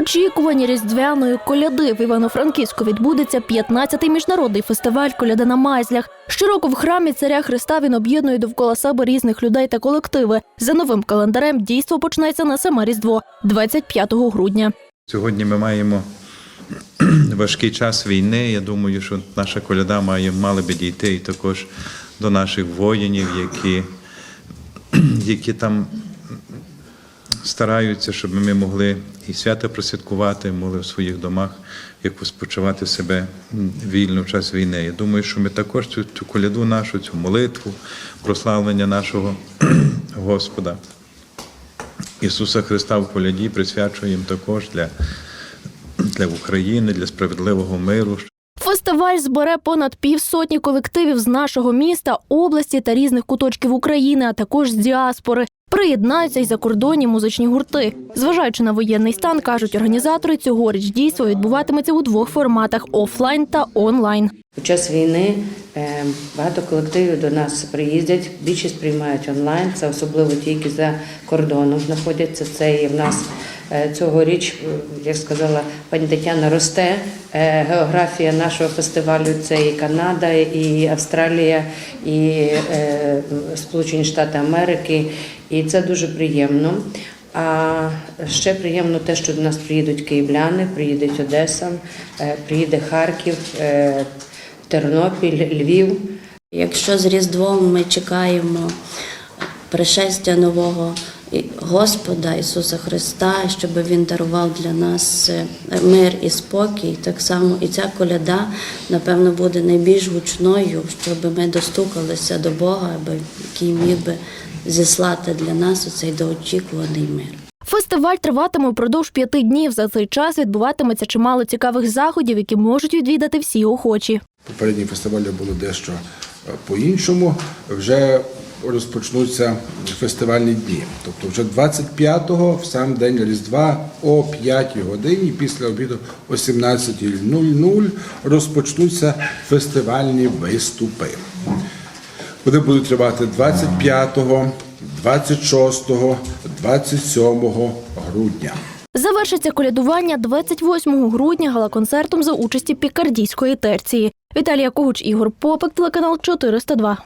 очікуванні різдвяної коляди в Івано-Франківську відбудеться 15-й міжнародний фестиваль Коляда на майзлях. Щороку в храмі царя Христа він об'єднує довкола себе різних людей та колективи. За новим календарем дійство почнеться на саме Різдво 25 грудня. Сьогодні ми маємо важкий час війни. Я думаю, що наша коляда має мали би дійти і також до наших воїнів, які, які там стараються, щоб ми могли і свято просвяткувати, могли в своїх домах якось спочивати себе вільно в час війни. Я думаю, що ми також цю, цю коляду нашу, цю молитву, прославлення нашого Господа. Ісуса Христа в коляді присвячуємо також для, для України, для справедливого миру. Фестиваль збере понад півсотні колективів з нашого міста, області та різних куточків України, а також з діаспори. Приєднаються й закордонні музичні гурти. Зважаючи на воєнний стан, кажуть організатори, цьогоріч дійство відбуватиметься у двох форматах офлайн та онлайн. У час війни е, багато колективів до нас приїздять, більшість приймають онлайн. Це особливо ті, які за кордоном знаходяться. Це і в нас цьогоріч, е, як сказала пані Тетяна, росте е, географія нашого фестивалю. Це і Канада, і Австралія, і е, Сполучені Штати Америки. І це дуже приємно. А ще приємно те, що до нас приїдуть київляни, приїде Одеса, е, приїде Харків, е, Тернопіль, Львів. Якщо з Різдвом ми чекаємо пришестя нового Господа Ісуса Христа, щоб Він дарував для нас е, мир і спокій, так само і ця коляда, напевно, буде найбільш гучною, щоб ми достукалися до Бога, аби який міг би зіслати для нас оцей доочікуваний мир. Фестиваль триватиме впродовж п'яти днів. За цей час відбуватиметься чимало цікавих заходів, які можуть відвідати всі охочі. Попередні фестивалі було дещо е, по-іншому. Вже розпочнуться фестивальні дні. Тобто вже 25-го, в сам день Різдва о 5 годині, після обіду о 17.00 розпочнуться фестивальні виступи. Вони будуть тривати 25, 26, 27 грудня. Завершиться колядування 28 грудня галаконцертом за участі пікардійської терції. Віталія Когуч, Ігор Попик, телеканал 402.